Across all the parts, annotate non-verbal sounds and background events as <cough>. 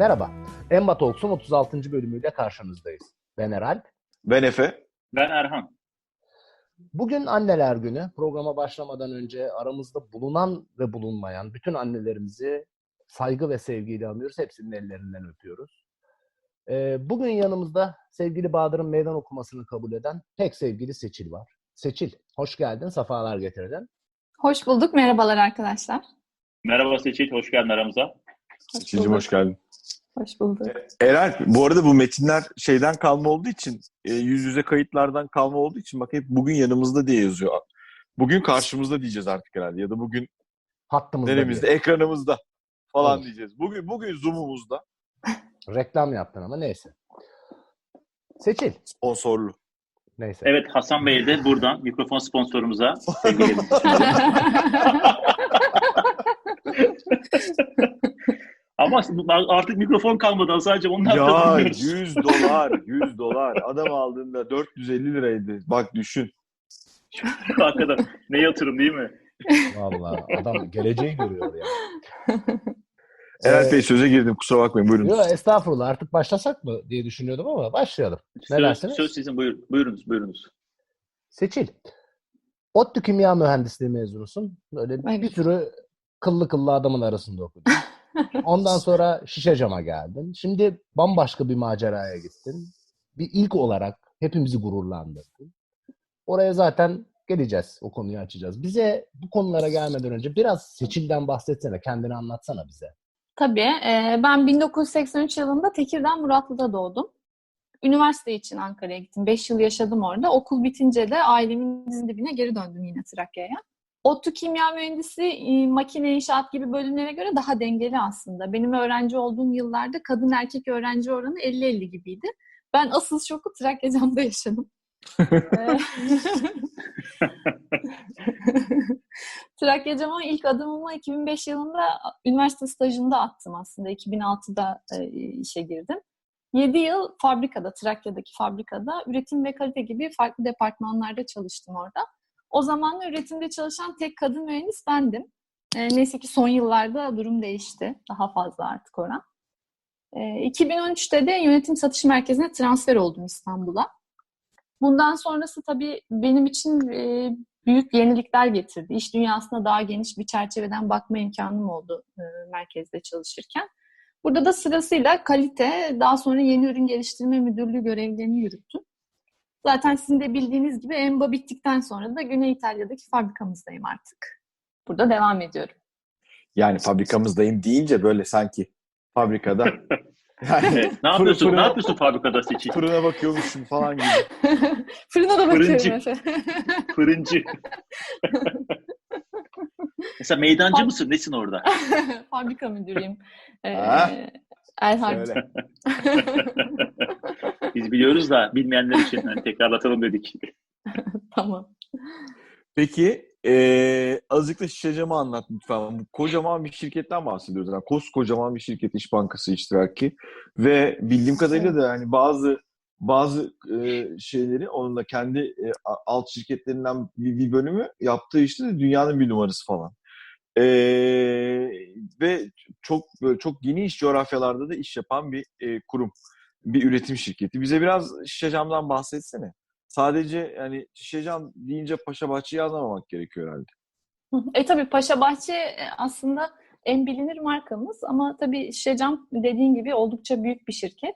Merhaba. Emma Talks'un 36. bölümüyle karşınızdayız. Ben Eralp. Ben Efe. Ben Erhan. Bugün anneler günü. Programa başlamadan önce aramızda bulunan ve bulunmayan bütün annelerimizi saygı ve sevgiyle anıyoruz. Hepsinin ellerinden öpüyoruz. Ee, bugün yanımızda sevgili Bahadır'ın meydan okumasını kabul eden pek sevgili Seçil var. Seçil, hoş geldin, safalar getirdin. Hoş bulduk. Merhabalar arkadaşlar. Merhaba Seçil, hoş geldin aramıza. Seçil'cim hoş geldin. Hoş bulduk. Eralp, bu arada bu metinler şeyden kalma olduğu için, e, yüz yüze kayıtlardan kalma olduğu için bak hep bugün yanımızda diye yazıyor. Bugün karşımızda diyeceğiz artık herhalde ya da bugün Hattımızda neremizde, diye. ekranımızda falan Evet. diyeceğiz. Bugün bugün Zoom'umuzda Reklam yaptın ama neyse. Seçil, sponsorlu. neyse. Evet Hasan Bey de buradan mikrofon sponsorumuza sevgilerimizi. <laughs> <laughs> Ama artık mikrofon kalmadı sadece onlar Ya kullanıyoruz. 100 dolar, 100 dolar. Adam aldığında 450 liraydı. Bak düşün. Hakikaten ne yatırım değil mi? Vallahi adam geleceği görüyor ya. Eralp Bey söze girdim kusura bakmayın buyurun. Yok estağfurullah artık başlasak mı diye düşünüyordum ama başlayalım. Ne Söz, dersiniz? söz sizin buyur, buyurunuz buyurunuz. Seçil. ODTÜ Kimya Mühendisliği mezunusun. Böyle Evet. bir sürü kıllı kıllı adamın arasında okudun. Ondan sonra şişe cama geldin. Şimdi bambaşka bir maceraya gittin. Bir ilk olarak hepimizi gururlandırdın. Oraya zaten geleceğiz. O konuyu açacağız. Bize bu konulara gelmeden önce biraz Seçil'den bahsetsene. Kendini anlatsana bize. Tabii. e, ben 1983 yılında Tekirdağ Muratlı'da doğdum. Üniversite için Ankara'ya gittim. 5 yıl yaşadım orada. Okul bitince de ailemin dizin dibine geri döndüm yine Trakya'ya. ODTÜ Kimya Mühendisi, e, makine inşaat gibi bölümlere göre daha dengeli aslında. Benim öğrenci olduğum yıllarda kadın erkek öğrenci oranı 50-50 gibiydi. Ben asıl şoku Trakya'da yaşadım. Ee, <laughs> Trakya Cam'a ilk adımımı 2005 yılında üniversite stajında attım aslında. 2006'da e, işe girdim. 7 yıl fabrikada, Trakya'daki fabrikada üretim ve kalite gibi farklı departmanlarda çalıştım orada. O zaman üretimde çalışan tek kadın mühendis bendim. E, neyse ki son yıllarda durum değişti. Daha fazla artık oran. E, 2013'te de yönetim satış merkezine transfer oldum İstanbul'a. Bundan sonrası tabii benim için e, büyük yenilikler getirdi. İş dünyasına daha geniş bir çerçeveden bakma imkanım oldu e, merkezde çalışırken. Burada da sırasıyla kalite, daha sonra yeni ürün geliştirme müdürlüğü görevlerini yürüttüm. Zaten sizin de bildiğiniz gibi EMBA bittikten sonra da Güney İtalya'daki fabrikamızdayım artık. Burada devam ediyorum. Yani fabrikamızdayım deyince böyle sanki fabrikada. <laughs> Yani ne yapıyorsun? fırına- Ne yapıyorsun fabrikada Seçil? Fırına bakıyormuşum falan gibi. <laughs> Fırına da bakıyorum Fırıncı. Efe. <laughs> Fırıncı. Mesela meydancı mısın? Nesin orada? Fabrika müdürüyüm. Ee? Elhard. Söyle. <laughs> Biz biliyoruz da bilmeyenler için hani tekrarlatalım dedik. <laughs> tamam. Peki eee azıcık da şişe camı anlat lütfen. Bu kocaman bir şirketten bahsediyoruz. Yani koskocaman bir şirket İş Bankası iştiraki ve bildiğim kadarıyla da yani bazı bazı eee, şeyleri onun da kendi a- alt şirketlerinden bir, bir bölümü yaptığı işte de dünyanın bir numarası falan. Eee, ve çok çok geniş coğrafyalarda da iş yapan bir eee, kurum, bir üretim şirketi. Bize biraz şişe camdan bahsetsene. Sadece yani Şişecam deyince Paşa Bahçe'yi anlamamak gerekiyor herhalde. E tabii Paşa Bahçe e, aslında en bilinir markamız ama tabii Şişecam dediğin gibi oldukça büyük bir şirket.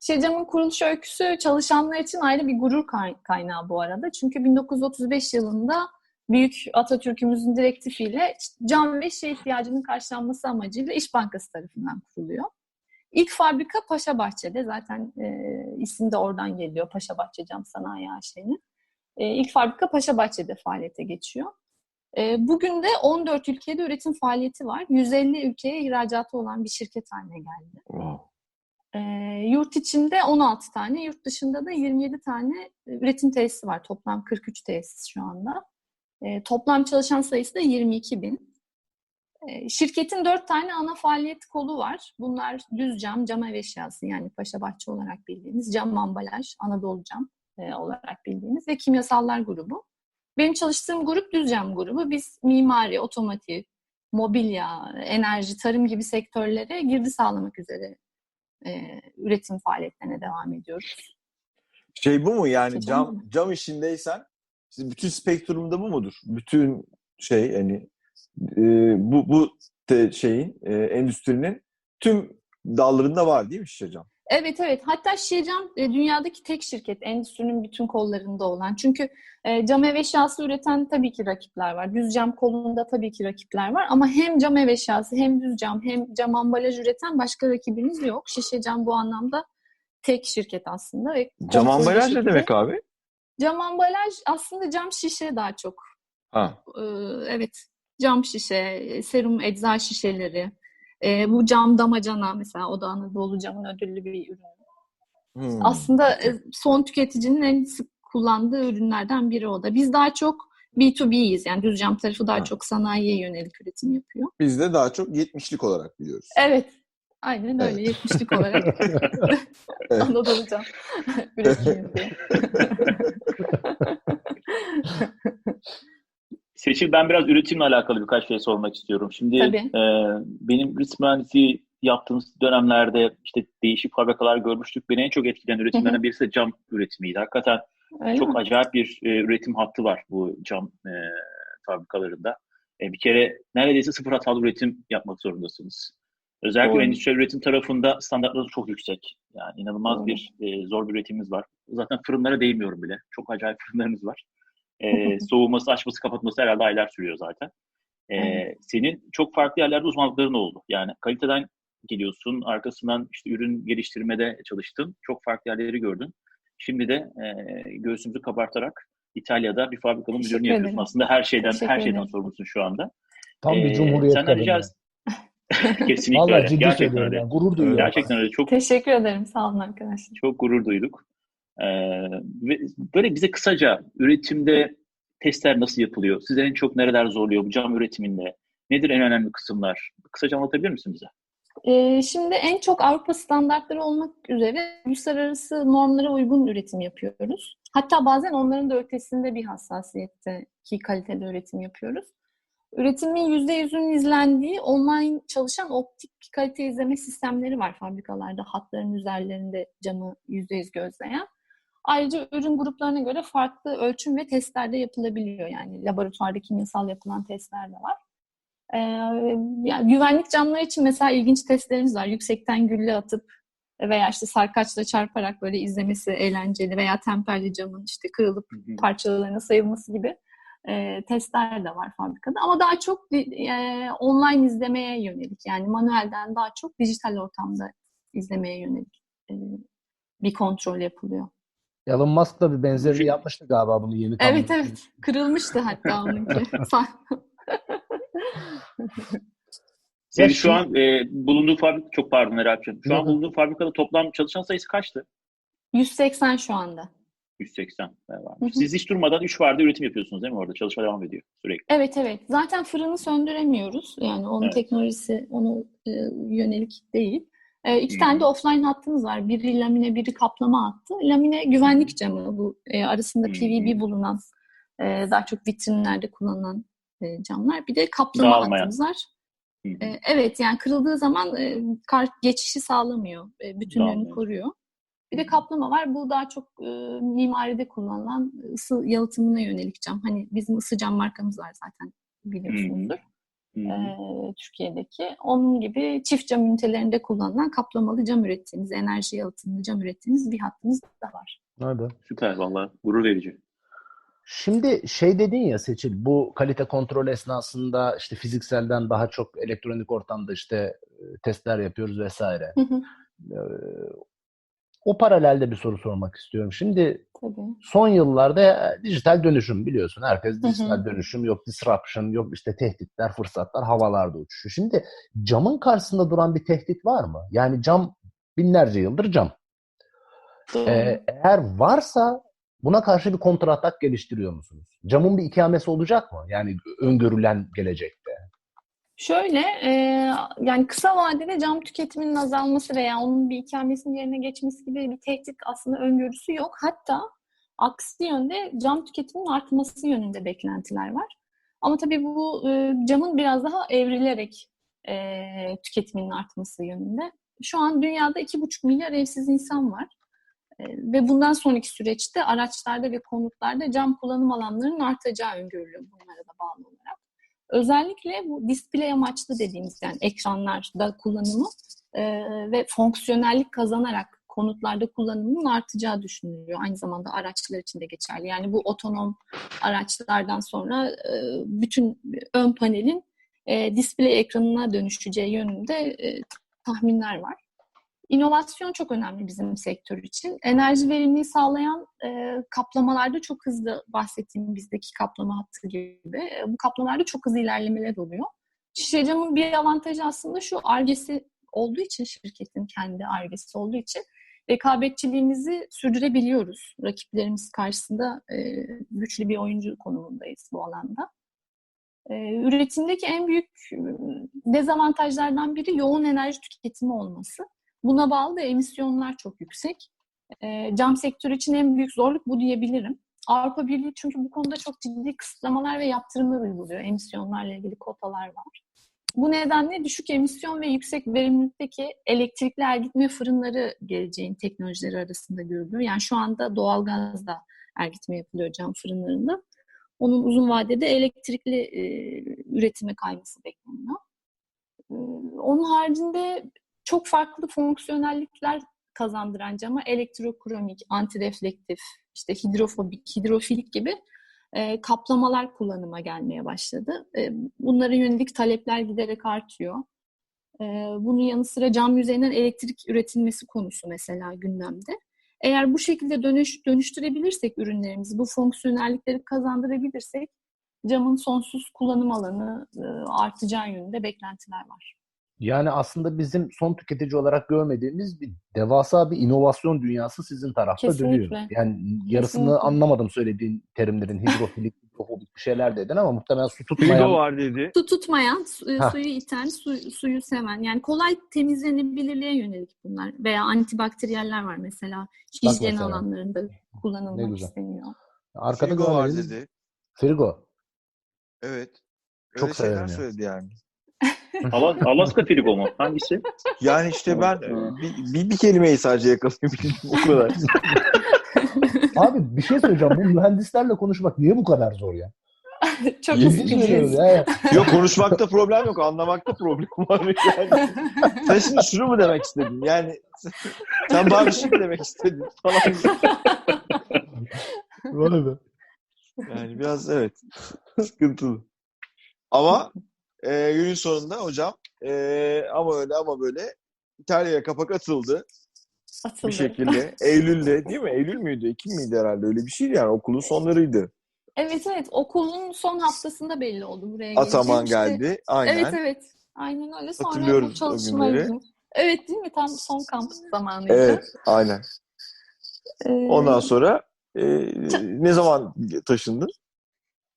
Şişecam'ın kuruluş öyküsü çalışanlar için ayrı bir gurur kay- kaynağı bu arada. Çünkü 1935 yılında Büyük Atatürk'ümüzün direktifiyle cam ve şişe ihtiyacının karşılanması amacıyla İş Bankası tarafından kuruluyor. İlk fabrika Paşa Bahçe'de zaten e, isim de oradan geliyor Paşa Bahçe Cam Sanayi AŞ'nin. E, ilk fabrika Paşa Bahçe'de faaliyete geçiyor. E, bugün de 14 ülkede üretim faaliyeti var. 150 ülkeye ihracatı olan bir şirket haline geldi. Wow. E, yurt içinde 16 tane, yurt dışında da 27 tane üretim tesisi var. Toplam 43 tesis şu anda. E, toplam çalışan sayısı da 22 bin. E, şirketin dört tane ana faaliyet kolu var. Bunlar düz cam, cam ev eşyası yani Paşa Bahçe olarak bildiğimiz, cam ambalaj, Anadolu cam e, olarak bildiğimiz ve kimyasallar grubu. Benim çalıştığım grup düz cam grubu. Biz mimari, otomotiv, mobilya, enerji, tarım gibi sektörlere girdi sağlamak üzere e, üretim faaliyetlerine devam ediyoruz. Şey bu mu yani Şey cam cam işindeysen işte bütün spektrumda bu mudur? Bütün şey hani e, bu bu te- şeyin e, endüstrinin tüm dallarında var değil mi şişe cam? Evet evet. Hatta Şişecam e, dünyadaki tek şirket endüstrinin bütün kollarında olan. Çünkü e, cam ev eşyası üreten tabii ki rakipler var. Düz cam kolunda tabii ki rakipler var. Ama hem cam ev eşyası hem düz cam hem cam ambalaj üreten başka rakibimiz yok. Şişecam bu anlamda tek şirket aslında. Ve Cam ambalaj ne demek abi? Cam ambalaj aslında cam şişe daha çok. Ha. Ee, evet cam şişe, serum ecza şişeleri, e, bu cam damacana mesela o da Anadolu camın ödüllü bir ürün. Hmm. Aslında e, son tüketicinin en sık kullandığı ürünlerden biri o da. Biz daha çok B2B'yiz yani düz cam tarafı daha Ha. çok sanayiye yönelik üretim yapıyor. Biz de daha çok 70'lik olarak biliyoruz. Evet. Aynen öyle. 70'lik olarak <laughs> Evet. <laughs> Anadolu cam <laughs> üretim yapıyor. Seçil ben biraz üretimle alakalı birkaç şey sormak istiyorum. Şimdi Tabii. e, benim risk mühendisi yaptığımız dönemlerde işte değişik fabrikalar görmüştük. Beni en çok etkileyen üretimlerden birisi de cam üretimiydi. Hakikaten Öyle çok mi? acayip bir e, üretim hattı var bu cam e, fabrikalarında. E, bir kere neredeyse sıfır hatalı üretim yapmak zorundasınız. Özellikle Doğru. endüstriyel üretim tarafında standartları çok yüksek. Yani inanılmaz Doğru. bir e, zor bir üretimimiz var. Zaten fırınlara değmiyorum bile. Çok acayip fırınlarımız var. E, <laughs> soğuması, açması, kapatması herhalde aylar sürüyor zaten. E. Senin çok farklı yerlerde uzmanlıkların oldu. Yani kaliteden geliyorsun, arkasından işte ürün geliştirmede çalıştın. Çok farklı yerleri gördün. Şimdi de e, göğsümüzü kabartarak İtalya'da bir fabrikanın müdürünü yapıyorsun. Aslında her şeyden her şeyden sorumlusun şu anda. Tam bir Ee, cumhuriyet senden rica kadını. <laughs> Kesinlikle Vallahi öyle. ciddi Gerçekten söylüyorum. öyle. Yani. Gurur duyuyorum. Gerçekten öyle. Çok Teşekkür ederim. Sağ olun arkadaşlar. çok gurur duyduk. Ee, ve böyle bize kısaca üretimde testler nasıl yapılıyor? Size en çok nereler zorluyor bu cam üretiminde? Nedir en önemli kısımlar? Kısaca anlatabilir misin bize? Ee, şimdi en çok Avrupa standartları olmak üzere uluslararası normlara uygun üretim yapıyoruz. Hatta bazen onların da ötesinde bir hassasiyetteki kalitede üretim yapıyoruz. Üretimin %100'ünün izlendiği online çalışan optik kalite izleme sistemleri var fabrikalarda. Hatların üzerlerinde camı %100 gözleyen. Ayrıca ürün gruplarına göre farklı ölçüm ve testler de yapılabiliyor. Yani laboratuvarda kimyasal yapılan testler de var. Ee, yani güvenlik camlar için mesela ilginç testlerimiz var. Yüksekten gülle atıp veya işte sarkaçla çarparak böyle izlemesi eğlenceli veya temperli camın işte kırılıp parçalarına sayılması gibi e, testler de var fabrikada. Ama daha çok e, online izlemeye yönelik yani manuelden daha çok dijital ortamda izlemeye yönelik e, bir kontrol yapılıyor. Elon Musk da bir benzerliği yapmıştı galiba bunu yeni Evet tam- evet. Kırılmıştı hatta onunki. <laughs> <laughs> Senin Ya şu an e, bulunduğu fabrika, çok pardon Erap'cığım. Şu an bulunduğu fabrikada toplam çalışan sayısı kaçtı? 180 şu anda. 180 var. Hı hı. Siz hiç durmadan 3 vardı üretim yapıyorsunuz değil mi orada? Çalışma devam ediyor sürekli. Evet evet. Zaten fırını söndüremiyoruz. Yani onun Evet. teknolojisi ona e, yönelik değil. E, iki Hı tane de hı. offline hattımız var. Biri lamine, biri kaplama hattı. Lamine güvenlik camı bu. E, arasında hı. PVB bulunan, e, daha çok vitrinlerde kullanılan e, camlar. Bir de kaplama Dağılmayan. hattımız var. Hı hı. E, evet yani kırıldığı zaman e, kar geçişi sağlamıyor. E, bütünlüğünü koruyor. Bir de kaplama var. Bu daha çok e, mimaride kullanılan ısı yalıtımına yönelik cam. Hani bizim ısı cam markamız var zaten biliyorsunuzdur. Hı. e, Türkiye'deki. Onun gibi çift cam ünitelerinde kullanılan kaplamalı cam ürettiğimiz, enerji yalıtımlı cam ürettiğimiz bir hattımız da var. Hadi. Süper valla gurur verici. Şimdi şey dedin ya Seçil, bu kalite kontrol esnasında işte fizikselden daha çok elektronik ortamda işte e, testler yapıyoruz vesaire. Hı hı, Ee, O paralelde bir soru sormak istiyorum. Şimdi Tabii. son yıllarda e, dijital dönüşüm biliyorsun. Herkes hı. dijital dönüşüm, yok disruption, yok işte tehditler, fırsatlar havalarda uçuşuyor. Şimdi camın karşısında duran bir tehdit var mı? Yani cam binlerce yıldır cam. Doğru. Ee, eğer varsa buna karşı bir kontratak geliştiriyor musunuz? Camın bir ikamesi olacak mı? Yani öngörülen gelecekte. Şöyle, e, yani kısa vadede cam tüketiminin azalması veya onun bir ikamesinin yerine geçmesi gibi bir tehdit aslında öngörüsü yok. Hatta aksi yönde cam tüketiminin artması yönünde beklentiler var. Ama tabii bu e, camın biraz daha evrilerek e, tüketiminin artması yönünde. şu an dünyada 2,5 milyar evsiz insan var. E, ve bundan sonraki süreçte araçlarda ve konutlarda cam kullanım alanlarının artacağı öngörülüyor bunlara da bağlı. Özellikle bu display amaçlı dediğimiz yani ekranlarda kullanımı e, ve fonksiyonellik kazanarak konutlarda kullanımının artacağı düşünülüyor. Aynı zamanda araçlar için de geçerli. Yani bu otonom araçlardan sonra e, bütün ön panelin e, display ekranına dönüşeceği yönünde e, tahminler var. İnovasyon çok önemli bizim sektör için. Enerji verimliliği sağlayan e, kaplamalarda çok hızlı bahsettiğim bizdeki kaplama hattı gibi. E, bu kaplamalarda çok hızlı ilerlemeler oluyor. Şişe camın bir avantajı aslında şu argesi olduğu için şirketin kendi argesi olduğu için rekabetçiliğimizi sürdürebiliyoruz. Rakiplerimiz karşısında e, güçlü bir oyuncu konumundayız bu alanda. E, üretimdeki en büyük e, dezavantajlardan biri yoğun enerji tüketimi olması. Buna bağlı da emisyonlar çok yüksek. E, cam sektörü için en büyük zorluk bu diyebilirim. Avrupa Birliği çünkü bu konuda çok ciddi kısıtlamalar ve yaptırımlar uyguluyor. Emisyonlarla ilgili kotalar var. Bu nedenle düşük emisyon ve yüksek verimlilikteki elektrikli ergitme fırınları geleceğin teknolojileri arasında görülüyor. Yani şu anda doğalgazda ergitme yapılıyor cam fırınlarında. Onun uzun vadede elektrikli e, üretime kayması bekleniyor. E, onun haricinde çok farklı fonksiyonellikler kazandıran cama elektrokronik, antireflektif, işte hidrofobik, hidrofilik gibi e, kaplamalar kullanıma gelmeye başladı. E, bunlara yönelik talepler giderek artıyor. E, bunun yanı sıra cam yüzeyinden elektrik üretilmesi konusu mesela gündemde. Eğer bu şekilde dönüş, dönüştürebilirsek ürünlerimizi, bu fonksiyonellikleri kazandırabilirsek camın sonsuz kullanım alanı e, artacağı yönünde beklentiler var. Yani aslında bizim son tüketici olarak görmediğimiz bir devasa bir inovasyon dünyası sizin tarafta Kesinlikle. dönüyor. Yani yarısını Kesinlikle. anlamadım söylediğin terimlerin hidrofilik, hidrofobik bir şeyler dedin ama muhtemelen su tutmayan var dedi. Su tutmayan, su- e, Heh. suyu iten, su, suyu seven. Yani kolay temizlenebilirliğe yönelik bunlar. Veya antibakteriyeller var mesela. Hijyen mesela. alanlarında kullanılmak isteniyor. arkada Frigo var dedi. Frigo. Evet. Öyle Çok şeyler söyledi yani. Ala- <laughs> Alaska Frigo mu? Hangisi? Yani işte ben bir, bir, bir kelimeyi sadece yakalayabildim <laughs> o kadar. Abi bir şey söyleyeceğim. Bu mühendislerle konuşmak niye bu kadar zor ya? <laughs> Çok ya. yok konuşmakta problem yok, anlamakta problem var yani. Sen şimdi şunu mu demek istedin? Yani sen bana bir şey mi demek istedin falan. Vay be. Yani biraz evet sıkıntılı. Ama e, günün sonunda hocam e, ama öyle ama böyle İtalya'ya kapak atıldı Atıldı. bir şekilde. Eylül'de değil mi? Eylül müydü? Ekim miydi herhalde? Öyle bir şeydi yani. Okulun sonlarıydı. Evet evet okulun son haftasında belli oldu buraya Ataman geleceğim. İşte- geldi. Aynen. Evet evet. Aynen öyle. Sonra Hatırlıyoruz bu o çalışmayı. günleri. Evet değil mi? Tam son kampüs zamanıydı. Evet, aynen. Ee, Ondan sonra e, ne zaman taşındın?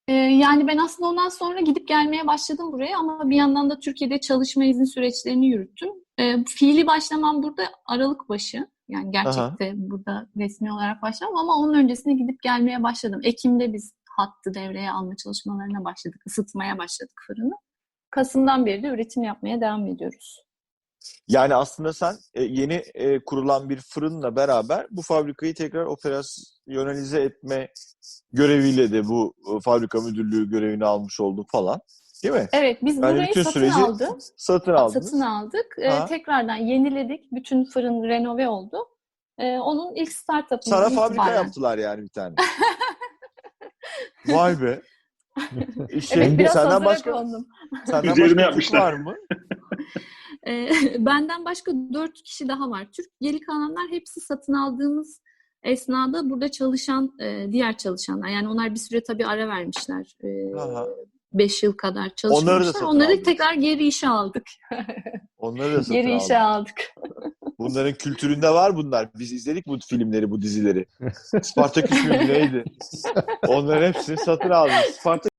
Ee, yani ben aslında ondan sonra gidip gelmeye başladım buraya ama bir yandan da Türkiye'de çalışma izin süreçlerini yürüttüm. Ee, fiili başlamam burada Aralık başı. Yani gerçekte burada resmi olarak başlamam ama onun öncesinde gidip gelmeye başladım. Ekim'de biz hattı devreye alma çalışmalarına başladık. ısıtmaya başladık fırını. Kasım'dan beri de üretim yapmaya devam ediyoruz. Yani aslında sen e, yeni e, kurulan bir fırınla beraber bu fabrikayı tekrar operasyonalize etme göreviyle de bu e, fabrika müdürlüğü görevini almış oldun falan. Değil mi? Evet biz Yani burayı bütün satın süreci aldık. Satın aldınız. Satın aldık. Ha. tekrardan yeniledik. Bütün fırın renove oldu. Ee, onun ilk startup'ından Sana fabrika itibaren. yaptılar yani bir tane. <laughs> Vay be. İşte Evet biraz senden başka kondum. senden Üzerine başka yapmışlar. var mı? <laughs> Ee, <laughs> benden başka dört kişi daha var. Türk geri kalanlar hepsi satın aldığımız esnada burada çalışan e, diğer çalışanlar. Yani onlar bir süre tabii ara vermişler. E, Aha. beş yıl kadar Onları da çalışmışlar. satın Onları tekrar geri işe aldık. <laughs> Onları da satın geri aldın. işe aldık. <laughs> Bunların kültüründe var bunlar. Biz izledik bu filmleri, bu dizileri. Spartaküs müydü neydi? Onların hepsini satın aldınız. Spartaküs